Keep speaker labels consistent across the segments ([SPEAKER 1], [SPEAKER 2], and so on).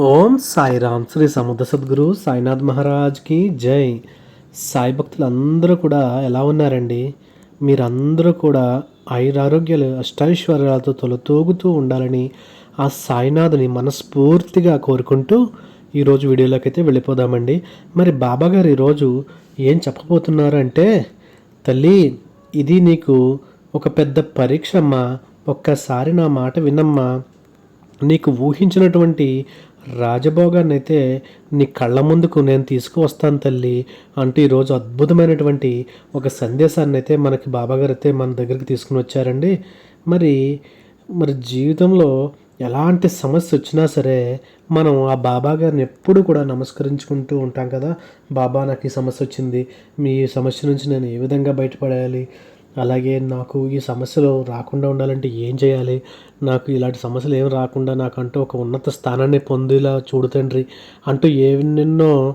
[SPEAKER 1] ఓం సాయిరామ్ శ్రీ సముద్ర సద్గురు సాయినాథ్ మహారాజ్కి జై. సాయి భక్తులు అందరూ కూడా ఎలా ఉన్నారండి? మీరందరూ కూడా ఆయురారోగ్యాలు అష్టైశ్వర్యాలతో తొలతూగుతూ ఉండాలని ఆ సాయినాథుని మనస్ఫూర్తిగా కోరుకుంటూ ఈరోజు వీడియోలోకి అయితే వెళ్ళిపోదామండి. మరి బాబాగారు ఈరోజు ఏం చెప్పబోతున్నారంటే తల్లి ఇది నీకు ఒక పెద్ద పరీక్ష అమ్మా. ఒక్కసారి నా మాట వినమ్మా. నీకు ఊహించినటువంటి రాజభోగాన్ని అయితే నీ కళ్ళ ముందుకు నేను తీసుకువస్తాను తల్లి అంటూ ఈరోజు అద్భుతమైనటువంటి ఒక సందేశాన్ని అయితే మనకి బాబాగారు అయితే మన దగ్గరికి తీసుకుని వచ్చారండి. మరి మరి జీవితంలో ఎలాంటి సమస్య వచ్చినా సరే మనం ఆ బాబా గారిని ఎప్పుడు కూడా నమస్కరించుకుంటూ ఉంటాం కదా. బాబా నాకు ఈ సమస్య వచ్చింది మీ సమస్య నుంచి నేను ఏ విధంగా బయటపడాలి అలాగే నాకు ఈ సమస్యలు రాకుండా ఉండాలంటే ఏం చేయాలి? నాకు ఇలాంటి సమస్యలు ఏం రాకుండా నాకంటూ ఒక ఉన్నత స్థానాన్ని పొందేలా చూడు తండ్రి అంటూ ఎన్నెన్నో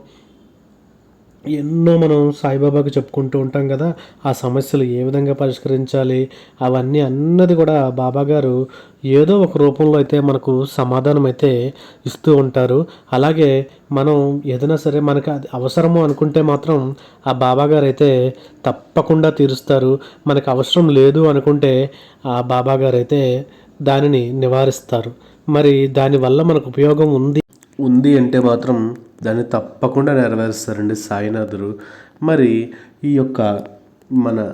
[SPEAKER 1] ఎన్నో మనం సాయిబాబాకి చెప్పుకుంటూ ఉంటాం కదా ఆ సమస్యలు ఏ విధంగా పరిష్కరించాలి అవన్నీ అన్నది కూడా బాబా గారు ఏదో ఒక రూపంలో అయితే మనకు సమాధానం అయితే ఇస్తూ ఉంటారు. అలాగే మనం ఏదైనా సరే మనకి అది అవసరము అనుకుంటే మాత్రం ఆ బాబా గారు అయితే తప్పకుండా తీరుస్తారు. మనకు అవసరం లేదు అనుకుంటే ఆ బాబా గారు అయితే దానిని నివారిస్తారు. మరి దానివల్ల మనకు ఉపయోగం ఉంది? ఉంది అంటే మాత్రం దాన్ని తప్పకుండా నెరవేరుస్తారండి సాయినాథుడు. మరి ఈ యొక్క మన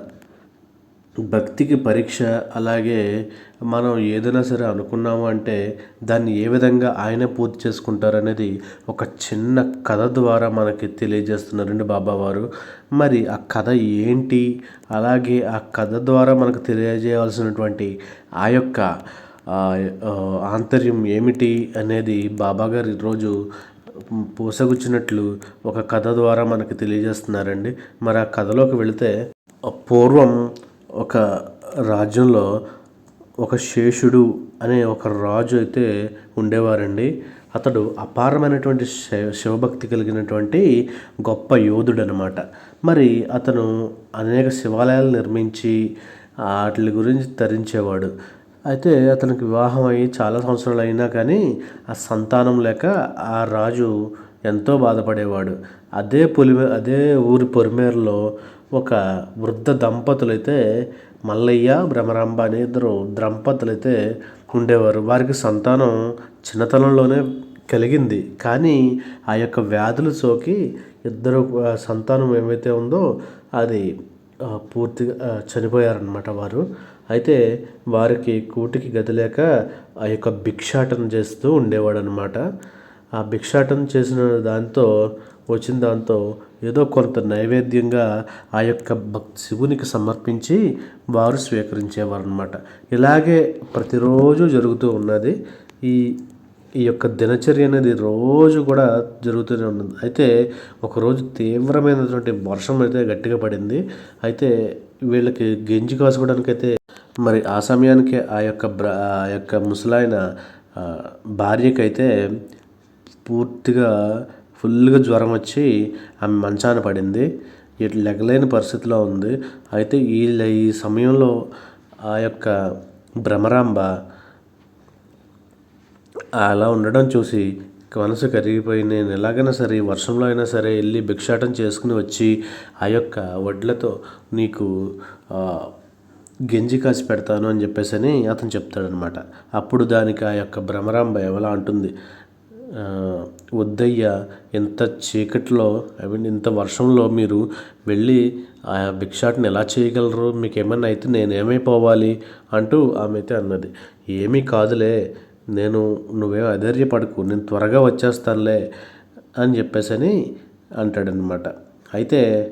[SPEAKER 1] భక్తికి పరీక్ష అలాగే మనం ఏదైనా సరే అనుకున్నాము అంటే దాన్ని ఏ విధంగా ఆయన పూర్తి చేసుకుంటారనేది ఒక చిన్న కథ ద్వారా మనకి తెలియజేస్తున్నారండి బాబావారు. మరి ఆ కథ ఏంటి? అలాగే ఆ కథ ద్వారా మనకు తెలియజేయవలసినటువంటి ఆ యొక్క ఆంతర్యం ఏమిటి అనేది బాబాగారు ఈరోజు పూసగుచ్చినట్లు ఒక కథ ద్వారా మనకు తెలియజేస్తున్నారండి. మరి ఆ కథలోకి వెళితే పూర్వం ఒక రాజ్యంలో ఒక శేషుడు అనే ఒక రాజు అయితే ఉండేవారండి. అతడు అపారమైనటువంటి శి శివభక్తి కలిగినటువంటి గొప్ప యోధుడు అనమాట మరి అతను అనేక శివాలయాలు నిర్మించి వాటి గురించి తరించేవాడు. అయితే అతనికి వివాహం అయ్యి చాలా సంవత్సరాలు అయినా కానీ ఆ సంతానం లేక ఆ రాజు ఎంతో బాధపడేవాడు. అదే పొలిమే అదే ఊరి పొలిమేరలో ఒక వృద్ధ దంపతులైతే మల్లయ్య భ్రమరాంబ అనే ఇద్దరు దంపతులైతే ఉండేవారు. వారికి సంతానం చిన్నతనంలోనే కలిగింది. కానీ ఆ యొక్క వ్యాధులు సోకి ఇద్దరు సంతానం ఏమైతే ఉందో అది పూర్తిగా చనిపోయారనమాట వారు. అయితే వారికి కూటికి గతి లేక ఆ యొక్క భిక్షాటన చేస్తూ ఉండేవాడు అనమాట ఆ భిక్షాటన చేసిన దాంతో వచ్చిన దాంతో ఏదో కొంత నైవేద్యంగా ఆ యొక్క భక్ శివునికి సమర్పించి వారు స్వీకరించేవారు అనమాట ఇలాగే ప్రతిరోజు జరుగుతూ ఉన్నది. ఈ ఈ యొక్క దినచర్య అనేది రోజు కూడా జరుగుతూనే ఉన్నది. అయితే ఒకరోజు తీవ్రమైనటువంటి వర్షం అయితే గట్టిగా పడింది. అయితే వీళ్ళకి గెంజి కాసుకోవడానికి అయితే మరి ఆ సమయానికి ఆ యొక్క బ్ర ఆ యొక్క ముసలాయన భార్యకైతే పూర్తిగా ఫుల్గా జ్వరం వచ్చి ఆమె మంచాన పడింది. ఇటు లెగలేని పరిస్థితిలో ఉంది. అయితే ఈ ఈ సమయంలో ఆ యొక్క భ్రమరాంబ అలా ఉండడం చూసి మనసు కరిగిపోయి నేను ఎలాగైనా సరే వర్షంలో అయినా సరే వెళ్ళి భిక్షాటం చేసుకుని వచ్చి ఆ యొక్క వడ్లతో నీకు గెంజి కాసి పెడతాను అని చెప్పేసి అని అతను చెప్తాడనమాట. అప్పుడు దానికి ఆ యొక్క భ్రమరాంబ ఎవలా అంటుంది. ఆ, వద్దయ్య ఇంత చీకట్లో ఐ మీన్ ఇంత వర్షంలో మీరు వెళ్ళి ఆ భిక్షాటను ఎలా చేయగలరు? మీకు ఏమన్నా అయితే నేనేమైపోవాలి? అంటూ ఆమె అయితే అన్నది. ఏమీ కాదులే నేను నువ్వేం అధైర్యపడకు నేను త్వరగా వచ్చేస్తానులే అని చెప్పేసి అని అంటాడనమాట. అయితే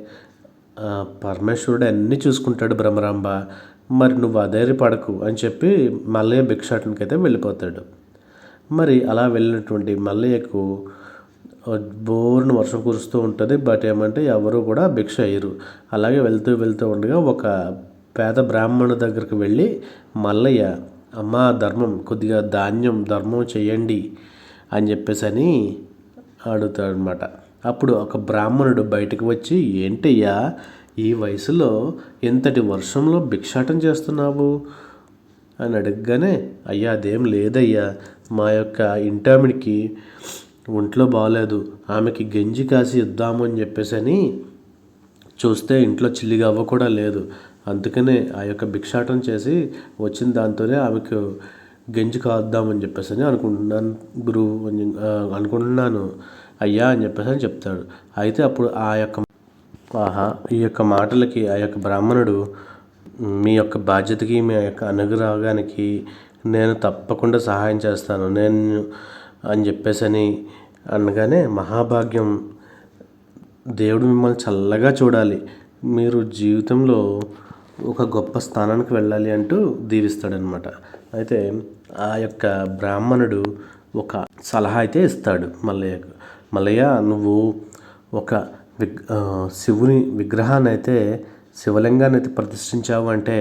[SPEAKER 1] పరమేశ్వరుడు అన్నీ చూసుకుంటాడు భ్రమరాంబ. మరి నువ్వు అధైర్యపడకు అని చెప్పి మల్లయ్య భిక్షాటనకి అయితే వెళ్ళిపోతాడు. మరి అలా వెళ్ళినటువంటి మల్లయ్యకు బోర్ను వర్షం కురుస్తూ ఉంటుంది. బట్ ఏమంటే ఎవరు కూడా భిక్ష అయ్యరు అలాగే వెళ్తూ వెళ్తూ ఉండగా ఒక పేద బ్రాహ్మణు దగ్గరికి వెళ్ళి మల్లయ్య అమ్మ ధర్మం కొద్దిగా ధాన్యం ధర్మం చేయండి అని చెప్పేసి అని అడుగుతాడనమాట అప్పుడు ఒక బ్రాహ్మణుడు బయటకు వచ్చి ఏంటయ్యా ఈ వయసులో ఇంతటి వర్షంలో భిక్షాటం చేస్తున్నావు? అని అడగగానే అయ్యా అదేం లేదయ్యా. మా యొక్క ఇంటామిడికి ఒంట్లో బాగాలేదు ఆమెకి గంజి కాసి ఇద్దాము అని చెప్పేసి అని చూస్తే ఇంట్లో చిల్లిగవ్వ కూడా లేదు. అందుకనే ఆ యొక్క భిక్షాటం చేసి వచ్చిన దాంతోనే ఆమెకు గంజి కాద్దామని చెప్పేసి అని అనుకుంటున్నాను గురువు అనుకుంటున్నాను. అయ్యా అని చెప్పేసి అని చెప్తాడు. అయితే అప్పుడు ఆ యొక్క ఆహా ఈ యొక్క మాటలకి ఆ యొక్క బ్రాహ్మణుడు మీ యొక్క బాధ్యతకి మీ యొక్క అనుగ్రహానికి నేను తప్పకుండా సహాయం చేస్తాను. నేను అని చెప్పేసని అనగానే మహాభాగ్యం దేవుడు మిమ్మల్ని చల్లగా చూడాలి. మీరు జీవితంలో ఒక గొప్ప స్థానానికి వెళ్ళాలి అంటూ దీవిస్తాడనమాట. అయితే ఆ యొక్క బ్రాహ్మణుడు ఒక సలహా అయితే ఇస్తాడు. మల్లయ్యకు మల్లయ్య నువ్వు ఒక విగ్ శివుని విగ్రహాన్ని అయితే శివలింగాన్ని అయితే ప్రతిష్ఠించావు అంటే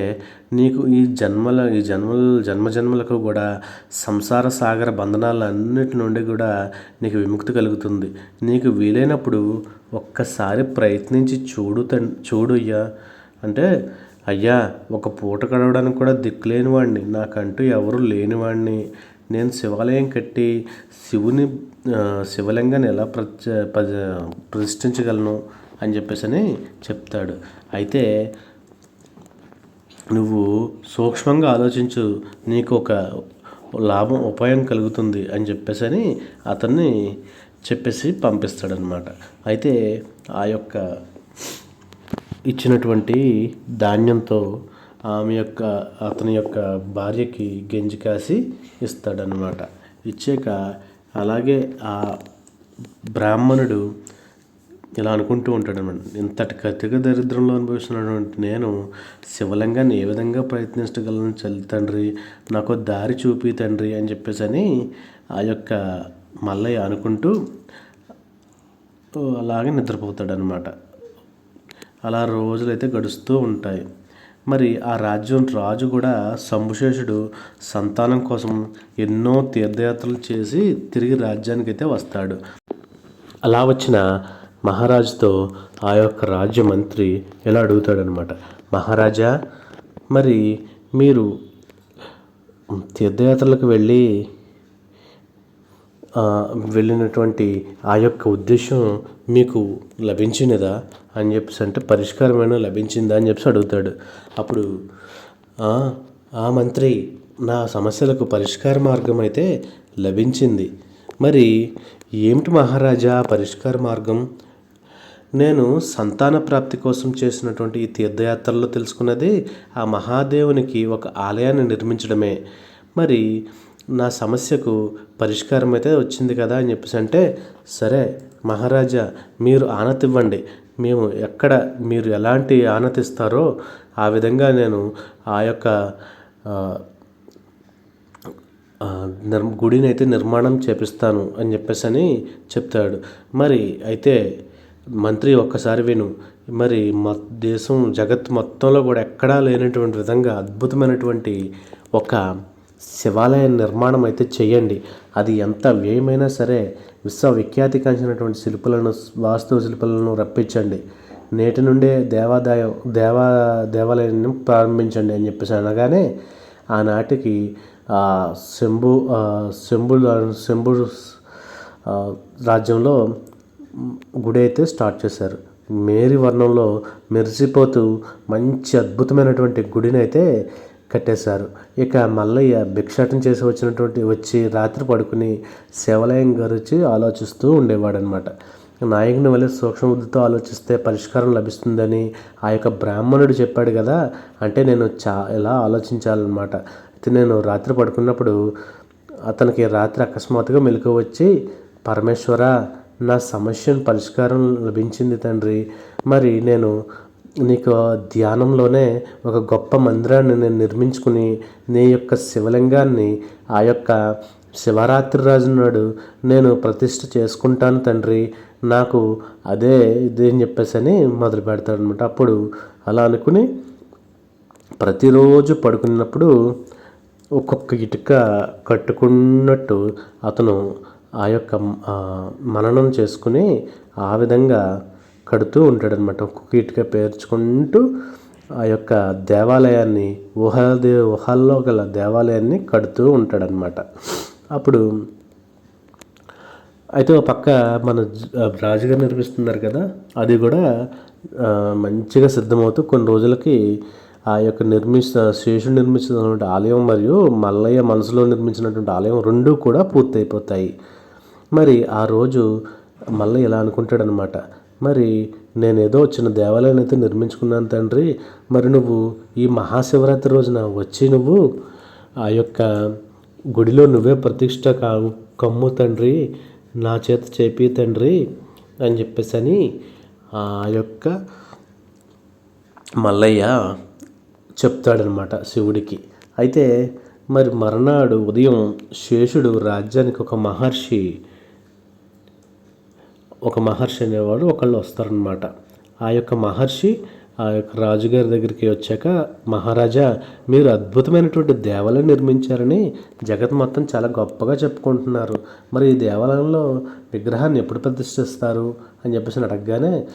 [SPEAKER 1] నీకు ఈ జన్మల ఈ జన్మల జన్మ జన్మలకు కూడా సంసార సాగర బంధనాలన్నిటి నుండి కూడా నీకు విముక్తి కలుగుతుంది. నీకు వీలైనప్పుడు ఒక్కసారి ప్రయత్నించి చూడు తన్ చూడు అయ్యా. అంటే అయ్యా ఒక పూట గడవడానికి కూడా దిక్కులేని వాడిని నాకంటూ ఎవరు లేనివాడిని నేను శివాలయం కట్టి శివుని శివలింగాన్ని ఎలా ప్రచ ప్రతిష్ఠించగలను అని చెప్పేసి అని చెప్తాడు. అయితే నువ్వు సూక్ష్మంగా ఆలోచించు నీకు ఒక లాభం ఉపాయం కలుగుతుంది అని చెప్పేసి అని అతన్ని చెప్పేసి పంపిస్తాడనమాట అయితే ఆ యొక్క ఇచ్చినటువంటి ధాన్యంతో ఆమె యొక్క అతని యొక్క భార్యకి గంజి కాసి ఇస్తాడనమాట ఇచ్చాక అలాగే ఆ బ్రాహ్మణుడు ఇలా అనుకుంటూ ఉంటాడనమాట ఇంతటి కతిక దరిద్రంలో అనుభవిస్తున్నటువంటి నేను శివలింగాన్ని ఏ విధంగా ప్రయత్నించగలను? చల్లి తండ్రి నాకు దారి చూపి తండ్రి అని చెప్పేసి అని ఆ యొక్క మల్లయ్య అనుకుంటూ అలాగే నిద్రపోతాడనమాట అలా రోజులైతే గడుస్తూ ఉంటాయి. మరి ఆ రాజ్యం రాజు కూడా శంభుశేషుడు సంతానం కోసం ఎన్నో తీర్థయాత్రలు చేసి తిరిగి రాజ్యానికి అయితే వస్తాడు. అలా వచ్చిన మహారాజుతో ఆ యొక్క రాజ్య మంత్రి ఎలా అడుగుతాడనమాట. మహారాజా మరి మీరు తీర్థయాత్రలకు వెళ్ళి వెళ్ళినటువంటి ఆ యొక్క ఉద్దేశం మీకు లభించినదా అని చెప్పేసి అంటే పరిష్కారమైన లభించిందా అని చెప్పేసి అడుగుతాడు. అప్పుడు "ఆ, మంత్రి నా సమస్యలకు పరిష్కార మార్గం అయితే లభించింది. మరి ఏమిటి మహారాజా పరిష్కార మార్గం? నేను సంతాన ప్రాప్తి కోసం చేసినటువంటి ఈ తీర్థయాత్రల్లో తెలుసుకున్నది ఆ మహాదేవునికి ఒక ఆలయాన్ని నిర్మించడమే. మరి నా సమస్యకు పరిష్కారం అయితే వచ్చింది కదా అని చెప్పేసి అంటే సరే మహారాజా మీరు ఆనతి ఇవ్వండి. మేము ఎక్కడ మీరు ఎలాంటి ఆనతి ఇస్తారో ఆ విధంగా నేను ఆ యొక్క నిర్ గుడిని అయితే నిర్మాణం చేపిస్తాను అని చెప్పేసి అని చెప్తాడు. మరి అయితే మంత్రి ఒక్కసారి విను. మరి మా దేశం జగత్ మొత్తంలో కూడా ఎక్కడా లేనటువంటి విధంగా అద్భుతమైనటువంటి ఒక శివాలయ నిర్మాణం అయితే చేయండి అది ఎంత వ్యయమైనా సరే విశ్వవిఖ్యాతి కాంచినటువంటి శిల్పులను వాస్తు శిల్పులను రప్పించండి. నేటి నుండే దేవాదాయం దేవా దేవాలయాన్ని ప్రారంభించండి అని చెప్పేసి అనగానే ఆనాటికి శంభు శంభు శంభు రాజ్యంలో గుడి అయితే స్టార్ట్ చేశారు. మేరీ వర్ణంలో మెరిసిపోతూ మంచి అద్భుతమైనటువంటి గుడిని అయితే కట్టేశారు. ఇక మల్లయ్య భిక్షాటం చేసి వచ్చినటువంటి వచ్చి రాత్రి పడుకుని శివాలయం గురించి ఆలోచిస్తూ ఉండేవాడనమాట నాయకుని వల్ల సూక్ష్మబుద్ధితో ఆలోచిస్తే పరిష్కారం లభిస్తుందని ఆ యొక్క బ్రాహ్మణుడు చెప్పాడు కదా అంటే నేను చా ఇలా ఆలోచించాలన్నమాట. అయితే నేను రాత్రి పడుకున్నప్పుడు అతనికి రాత్రి అకస్మాత్తుగా మెలకు వచ్చి పరమేశ్వర నా సమస్యను పరిష్కారం లభించింది తండ్రి. మరి నేను నీకు ధ్యానంలోనే ఒక గొప్ప మందిరాన్ని నేను నిర్మించుకుని నీ యొక్క శివలింగాన్ని ఆ యొక్క శివరాత్రి రోజు నాడు నేను ప్రతిష్ఠ చేసుకుంటాను తండ్రి. నాకు అదే ఇది అని చెప్పేసి అని మొదలు పెడతాడు అనమాట అప్పుడు అలా అనుకుని ప్రతిరోజు పడుకున్నప్పుడు ఒక్కొక్క ఇటుక కట్టుకున్నట్టు అతను ఆ యొక్క మననం చేసుకుని ఆ విధంగా కడుతూ ఉంటాడనమాట ఒక్కొక్క ఇటుక పేర్చుకుంటూ ఆ యొక్క దేవాలయాన్ని ఊహదే ఊహల్లో గల దేవాలయాన్ని కడుతూ ఉంటాడనమాట అప్పుడు అయితే ఒక పక్క మన రాజుగారు నిర్మిస్తున్నారు కదా అది కూడా మంచిగా సిద్ధమవుతూ కొన్ని రోజులకి ఆ యొక్క నిర్మిస్త శేషుడు నిర్మించినటువంటి ఆలయం మరియు మల్లయ్య మనసులో నిర్మించినటువంటి ఆలయం రెండూ కూడా పూర్తయిపోతాయి. మరి ఆ రోజు మల్లయ్య ఇలా అనుకుంటాడనమాట మరి నేనేదో వచ్చిన చిన్న దేవాలయం అయితే నిర్మించుకున్నాను తండ్రి. మరి నువ్వు ఈ మహాశివరాత్రి రోజున వచ్చి నువ్వు ఆ యొక్క గుడిలో నువ్వే ప్రతిష్ట కావు కమ్ము తండ్రి నా చేత చేపి తండ్రి అని చెప్పేసి అని ఆ యొక్క మల్లయ్య చెప్తాడనమాట శివుడికి. అయితే మరి మర్నాడు ఉదయం శేషుడు రాజ్యానికి ఒక మహర్షి ఒక మహర్షి అనేవాడు ఒకళ్ళు వస్తారనమాట ఆ యొక్క మహర్షి ఆ యొక్క రాజుగారి దగ్గరికి వచ్చాక మహారాజా మీరు అద్భుతమైనటువంటి దేవాలయం నిర్మించారని జగత్ మొత్తం చాలా గొప్పగా చెప్పుకుంటున్నారు. మరి ఈ దేవాలయంలో విగ్రహాన్ని ఎప్పుడు ప్రతిష్ఠిస్తారు? అని చెప్పేసి అడగగానే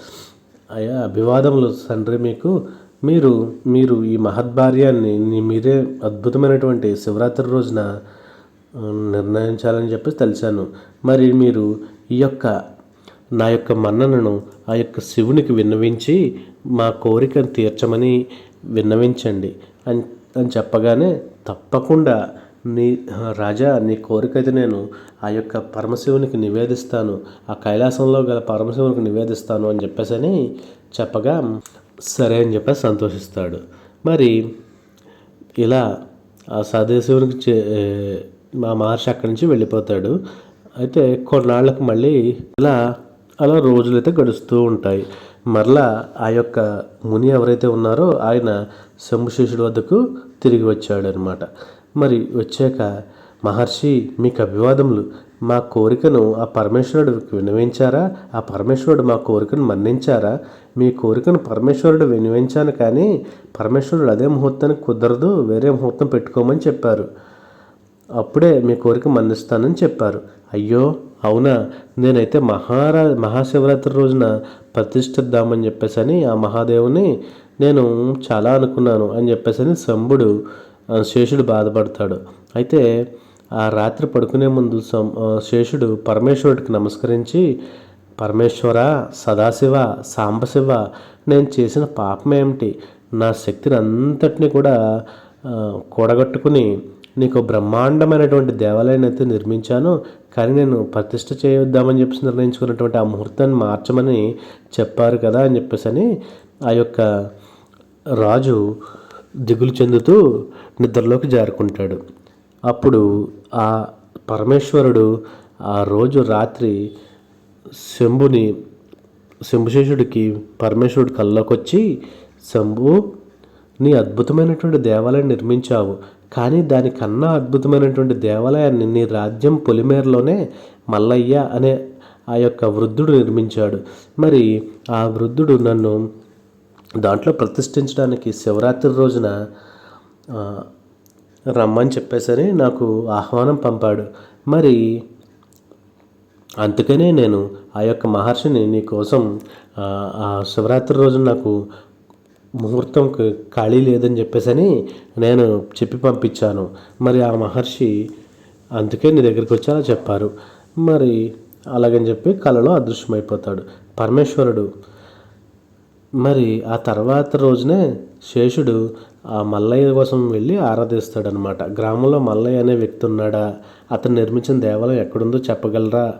[SPEAKER 1] అయ్యా అభివాదములు తండ్రి మీకు మీరు మీరు ఈ మహద్భార్యాన్ని మీరే అద్భుతమైనటువంటి శివరాత్రి రోజున నిర్ణయించాలని చెప్పి తెలిసాను. మరి మీరు ఈ యొక్క నా యొక్క మన్ననను ఆ యొక్క శివునికి విన్నవించి మా కోరికను తీర్చమని విన్నవించండి. అని అని చెప్పగానే తప్పకుండా నీ రాజా నీ కోరిక అయితే నేను ఆ యొక్క పరమశివునికి నివేదిస్తాను. ఆ కైలాసంలో గల పరమశివునికి నివేదిస్తాను అని చెప్పేసి చెప్పగా సరే అని చెప్పి సంతోషిస్తాడు. మరి ఇలా ఆ సదేశివునికి చే మా మహర్షి అక్కడి నుంచి వెళ్ళిపోతాడు. అయితే కొన్నాళ్ళకు మళ్ళీ ఇలా అలా రోజులైతే గడుస్తూ ఉంటాయి. మరలా ఆ యొక్క ముని ఎవరైతే ఉన్నారో ఆయన శంభుశేషుడి వద్దకు తిరిగి వచ్చాడనమాట మరి వచ్చాక మహర్షి మీకు అభివాదములు. మా కోరికను ఆ పరమేశ్వరుడు వినవించారా? ఆ పరమేశ్వరుడు మా కోరికను మన్నించారా? మీ కోరికను పరమేశ్వరుడు వినవించాను కానీ పరమేశ్వరుడు అదే ముహూర్తానికి కుదరదు వేరే ముహూర్తం పెట్టుకోమని చెప్పారు. అప్పుడే మీ కోరిక మన్నిస్తానని చెప్పారు. అయ్యో అవునా? నేనైతే మహారా మహాశివరాత్రి రోజున ప్రతిష్ఠిద్దామని చెప్పేసని ఆ మహాదేవుని నేను చాలా అనుకున్నాను అని చెప్పేసి అని శంభుడు శేషుడు బాధపడతాడు. అయితే ఆ రాత్రి పడుకునే ముందు సం శేషుడు పరమేశ్వరుడికి నమస్కరించి పరమేశ్వర సదాశివ సాంబశివ నేను చేసిన పాపం ఏమిటి నా శక్తిని అంతటిని కూడా కూడగట్టుకుని నీకు బ్రహ్మాండమైనటువంటి దేవాలయాన్ని అయితే నిర్మించాను కానీ నేను ప్రతిష్ట చేయొద్దామని చెప్పేసి నిర్ణయించుకున్నటువంటి ఆ ముహూర్తాన్ని మార్చమని చెప్పారు కదా అని చెప్పేసి అని ఆ యొక్క రాజు దిగులు చెందుతూ నిద్రలోకి జారుకుంటాడు. అప్పుడు ఆ పరమేశ్వరుడు ఆ రోజు రాత్రి శంభుని శంభుశేషుడికి పరమేశ్వరుడు కల్లోకి వచ్చి శంభు నీ అద్భుతమైనటువంటి దేవాలయం నిర్మించావు. కానీ దానికన్నా అద్భుతమైనటువంటి దేవాలయాన్ని నీ రాజ్యం పొలిమేరలోనే మల్లయ్య అనే ఆ యొక్క వృద్ధుడు నిర్మించాడు. మరి ఆ వృద్ధుడు నన్ను దాంట్లో ప్రతిష్ఠించడానికి శివరాత్రి రోజున రమ్మని చెప్పేసరి నాకు ఆహ్వానం పంపాడు. మరి అందుకనే నేను ఆ యొక్క మహర్షిని నీ కోసం ఆ, ఆ శివరాత్రి రోజు నాకు ముహూర్తం ఖాళీ లేదని చెప్పేసని నేను చెప్పి పంపించాను. మరి ఆ మహర్షి అందుకే నీ దగ్గరికి వచ్చి అలా చెప్పారు. మరి అలాగని చెప్పి కళలో అదృశ్యమైపోతాడు పరమేశ్వరుడు. మరి ఆ తర్వాత రోజునే శేషుడు ఆ మల్లయ్య కోసం వెళ్ళి ఆరాధిస్తాడనమాట. గ్రామంలో మల్లయ్య అనే వ్యక్తి ఉన్నాడా? అతను నిర్మించిన దేవాలయం ఎక్కడుందో చెప్పగలరా?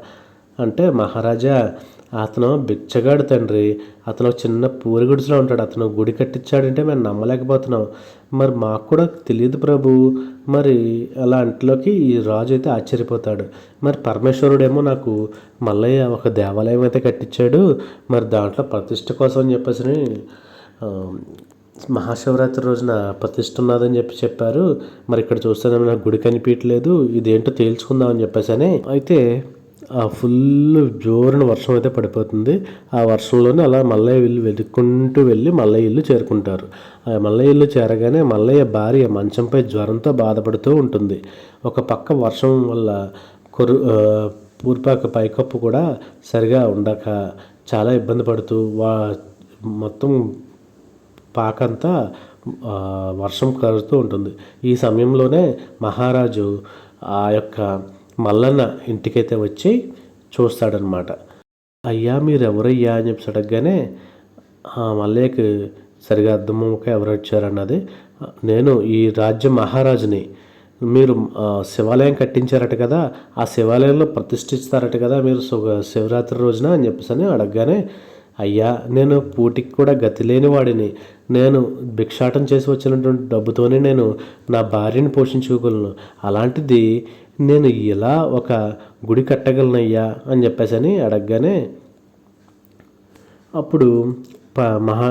[SPEAKER 1] అంటే మహారాజా అతను బిచ్చగాడు తండ్రి. అతను చిన్న పూరి గుడిసెలో ఉంటాడు. అతను గుడి కట్టించాడంటే మేము నమ్మలేకపోతున్నాం. మరి మాకు కూడా తెలియదు ప్రభు. మరి అలా అంట్లోకి ఈ రాజు అయితే ఆశ్చర్యపోతాడు. మరి పరమేశ్వరుడేమో నాకు మల్లయ్య ఒక దేవాలయం అయితే కట్టించాడు. మరి దాంట్లో ప్రతిష్ట కోసం అని చెప్పేసి మహాశివరాత్రి రోజున ప్రతిష్ట ఉన్నదని చెప్పి చెప్పారు. మరి ఇక్కడ చూస్తే నాకు గుడి కనిపించలేదు ఇదేంటో తేల్చుకుందామని చెప్పేసి అయితే ఫుల్ జోరున వర్షం అయితే పడిపోతుంది. ఆ వర్షంలోనే అలా మల్లయ్య ఇల్లు వెతుక్కుంటూ వెళ్ళి మల్లయ్య ఇల్లు చేరుకుంటారు. ఆ మల్లయ్య ఇల్లు చేరగానే మల్లయ్య భార్య మంచంపై జ్వరంతో బాధపడుతూ ఉంటుంది. ఒక పక్క వర్షం వల్ల కొరు పూర్పాక పైకప్పు కూడా సరిగా ఉండక చాలా ఇబ్బంది పడుతూ వా మొత్తం పాకంతా వర్షం కలుస్తూ ఉంటుంది. ఈ సమయంలోనే మహారాజు ఆ యొక్క మల్లన్న ఇంటికైతే వచ్చి చూస్తాడనమాట అయ్యా మీరు ఎవరయ్యా అని చెప్పి అడగగానే మల్లయ్యకి సరిగా అర్థమవుక ఎవరు వచ్చారన్నది. నేను ఈ రాజ్య మహారాజుని. మీరు శివాలయం కట్టించారట కదా ఆ శివాలయంలో ప్రతిష్ఠిస్తారట కదా మీరు శివరాత్రి రోజున అని చెప్పేసి అని అడగగానే అయ్యా నేను పూటికి కూడా గతి లేని వాడిని. నేను భిక్షాటం చేసి వచ్చినటువంటి డబ్బుతోనే నేను నా భార్యని పోషించుకోగలను. అలాంటిది నేను ఇలా ఒక గుడి కట్టగలనయ్యా అని చెప్పేసి అని అడగగానే అప్పుడు ప మహా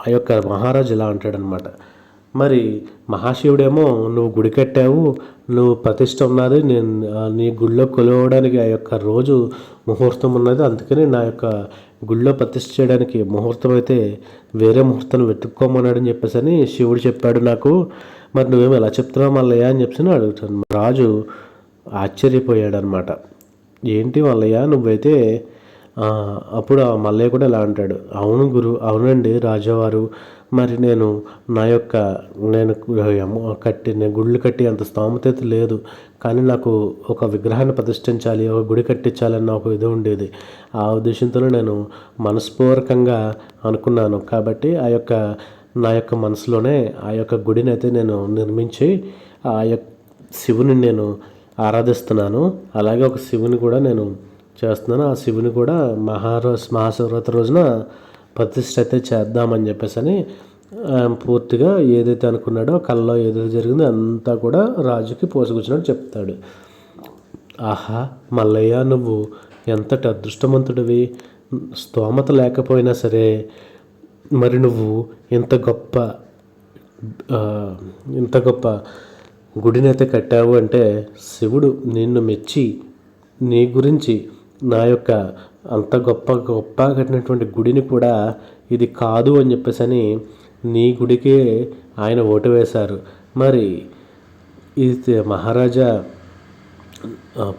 [SPEAKER 1] ఆ యొక్క మహారాజు ఇలా అంటాడనమాట. మరి మహాశివుడేమో నువ్వు గుడి కట్టావు నువ్వు ప్రతిష్ట ఉన్నది నేను నీ గుళ్ళో కొలవడానికి ఆ యొక్క రోజు ముహూర్తం ఉన్నది అందుకని నా యొక్క గుళ్ళో ప్రతిష్ఠ చేయడానికి ముహూర్తం అయితే వేరే ముహూర్తం వెతుక్కోమన్నాడని చెప్పేసి అని శివుడు చెప్పాడు నాకు. మరి నువ్వేమి ఎలా చెప్తున్నావు మల్లయ్య అని చెప్పి అడుగుతాను. రాజు ఆశ్చర్యపోయాడు అనమాట ఏంటి మల్లయ్య నువ్వైతే అప్పుడు ఆ మల్లయ్య కూడా ఇలా అంటాడు. అవును గురు అవునండి రాజావారు. మరి నేను నా యొక్క నేను కట్టి నేను గుళ్ళు కట్టి అంత స్తోమత అయితే లేదు. కానీ నాకు ఒక విగ్రహాన్ని ప్రతిష్ఠించాలి ఒక గుడి కట్టించాలన్న ఒక ఇది ఉండేది. ఆ ఉద్దేశంతో నేను మనస్పూర్వకంగా అనుకున్నాను. కాబట్టి ఆ యొక్క నా యొక్క మనసులోనే ఆ యొక్క గుడిని అయితే నేను నిర్మించి ఆ యొక్క శివుని నేను ఆరాధిస్తున్నాను. అలాగే ఒక శివుని కూడా నేను చేస్తున్నాను. ఆ శివుని కూడా మహారో మహాశివరాత్రి రోజున ప్రతిష్ట అయితే చేద్దామని చెప్పేసి అని పూర్తిగా ఏదైతే అనుకున్నాడో కళ్ళలో ఏదైతే జరిగిందో అంతా కూడా రాజుకి పోసుకొచ్చినట్టు చెప్తాడు. ఆహా మల్లయ్య నువ్వు ఎంతటి అదృష్టవంతుడివి? స్తోమత లేకపోయినా సరే మరి నువ్వు ఇంత గొప్ప ఇంత గొప్ప గుడినైతే కట్టావు అంటే శివుడు నిన్ను మెచ్చి నీ గురించి నా యొక్క అంత గొప్ప గొప్ప కట్టినటువంటి గుడిని కూడా ఇది కాదు అని చెప్పేసి అని నీ గుడికే ఆయన ఓటు వేశారు. మరి ఇది మహారాజా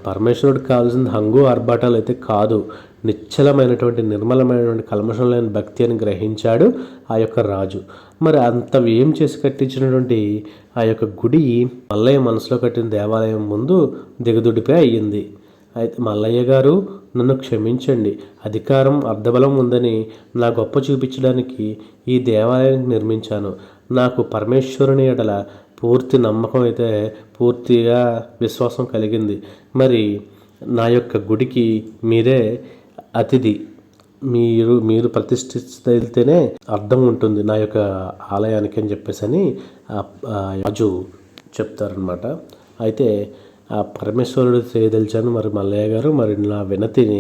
[SPEAKER 1] పరమేశ్వరుడికి కావాల్సిన హంగు ఆర్భాటాలు అయితే కాదు. నిశ్చలమైనటువంటి నిర్మలమైనటువంటి కల్మషం లేని భక్తి అని గ్రహించాడు ఆ యొక్క రాజు. మరి అంత ఏం చేసి కట్టించినటువంటి ఆ యొక్క గుడి మల్లయ్య మనసులో కట్టిన దేవాలయం ముందు దిగదుడిపై అయ్యింది. అయితే మల్లయ్య గారు నన్ను క్షమించండి. అధికారం అర్ధబలం ఉందని నా గొప్ప చూపించడానికి ఈ దేవాలయాన్ని నిర్మించాను. నాకు పరమేశ్వరుని ఎడల పూర్తి నమ్మకం అయితే పూర్తిగా విశ్వాసం కలిగింది. మరి నా యొక్క గుడికి మీరే అతిథి. మీరు మీరు ప్రతిష్ఠిస్తేనే అర్థం ఉంటుంది నా యొక్క ఆలయానికి అని చెప్పేసి అని రాజు చెప్తారనమాట అయితే ఆ పరమేశ్వరుడు చేయదలిచాను మరి మల్లయ్య గారు మరి నా వినతిని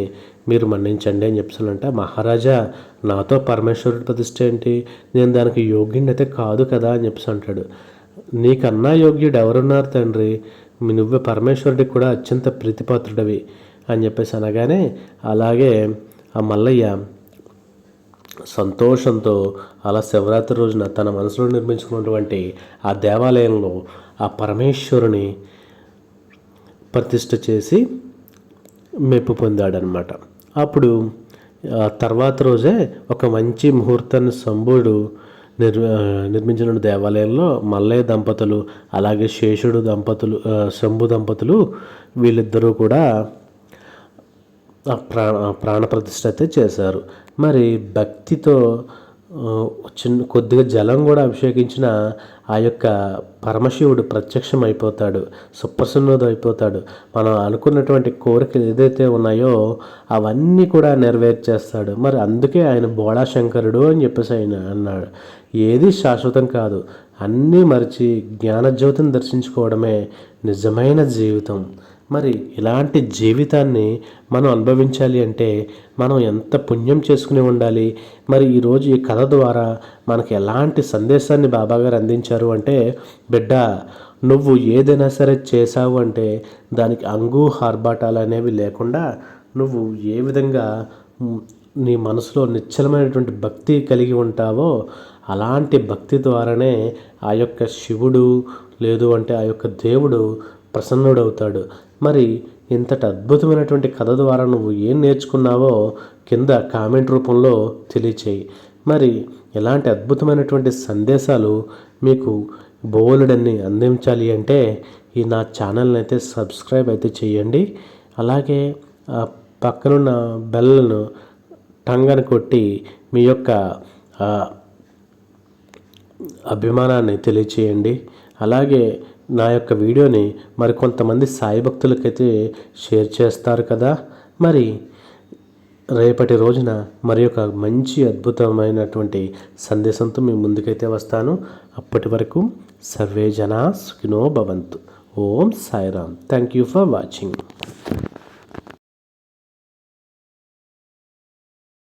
[SPEAKER 1] మీరు మన్నించండి అని చెప్తానంటే మహారాజా నాతో పరమేశ్వరుడు ప్రతిష్ఠ ఏంటి? నేను దానికి యోగ్యుని అయితే కాదు కదా అని చెప్పేసి అంటాడు. నీకన్నా యోగ్యుడు ఎవరున్నారు తండ్రి? నువ్వే పరమేశ్వరుడికి కూడా అత్యంత ప్రీతిపాత్రుడవి అని చెప్పేసి అనగానే అలాగే ఆ మల్లయ్య సంతోషంతో అలా శివరాత్రి రోజున తన మనసులో నిర్మించుకున్నటువంటి ఆ దేవాలయంలో ఆ పరమేశ్వరుని ప్రతిష్ట చేసి మెప్పు పొందాడనమాట. అప్పుడు తర్వాత రోజే ఒక మంచి ముహూర్తాన్ని శంభుడు నిర్మి నిర్మించిన దేవాలయంలో. మల్లయ్య దంపతులు అలాగే శేషుడు దంపతులు శంభు దంపతులు వీళ్ళిద్దరూ కూడా ప్రాణ ప్రాణ ప్రతిష్ఠ అయితే చేశారు. మరి భక్తితో చిన్న కొద్దిగా జలం కూడా అభిషేకించిన ఆ యొక్క పరమశివుడు ప్రత్యక్షం అయిపోతాడు సుప్రసన్నుడు అయిపోతాడు. మనం అనుకున్నటువంటి కోరికలు ఏదైతే ఉన్నాయో అవన్నీ కూడా నెరవేర్చేస్తాడు. మరి అందుకే ఆయన బోళాశంకరుడు అని చెప్పేసి ఆయన అన్నాడు. ఏది శాశ్వతం కాదు అన్నీ మరిచి జ్ఞానజ్యోతిని దర్శించుకోవడమే నిజమైన జీవితం. మరి ఇలాంటి జీవితాన్ని మనం అనుభవించాలి అంటే మనం ఎంత పుణ్యం చేసుకుని ఉండాలి? మరి ఈరోజు ఈ కథ ద్వారా మనకి ఎలాంటి సందేశాన్ని బాబాగారు అందించారు అంటే బిడ్డ నువ్వు ఏదైనా సరే చేసావు అంటే దానికి అంగు హార్బాటాలు అనేవి లేకుండా నువ్వు ఏ విధంగా నీ మనసులో నిశ్చలమైనటువంటి భక్తి కలిగి ఉంటావో అలాంటి భక్తి ద్వారానే ఆ యొక్క శివుడు లేదు అంటే ఆ యొక్క దేవుడు ప్రసన్నుడవుతాడు. మరి ఇంతటి అద్భుతమైనటువంటి కథ ద్వారా నువ్వు ఏం నేర్చుకున్నావో కింద కామెంట్ రూపంలో తెలియచేయి. మరి ఎలాంటి అద్భుతమైనటువంటి సందేశాలు మీకు బోలెడన్ని అందించాలి అంటే ఈ నా ఛానల్ని అయితే సబ్స్క్రైబ్ అయితే చేయండి. అలాగే పక్కనున్న బెల్లను టంగను కొట్టి మీ యొక్క అభిమానాన్ని తెలియచేయండి. అలాగే నా యొక్క వీడియోని మరి కొంతమంది సాయి భక్తులకైతే షేర్ చేస్తారు కదా. మరి రేపటి రోజున మరి ఒక మంచి అద్భుతమైనటువంటి సందేశంతో మీ ముందుకైతే వస్తాను. అప్పటి వరకు సర్వే జనా సుఖినో భవంతు. ఓం Sairam. Thank you for watching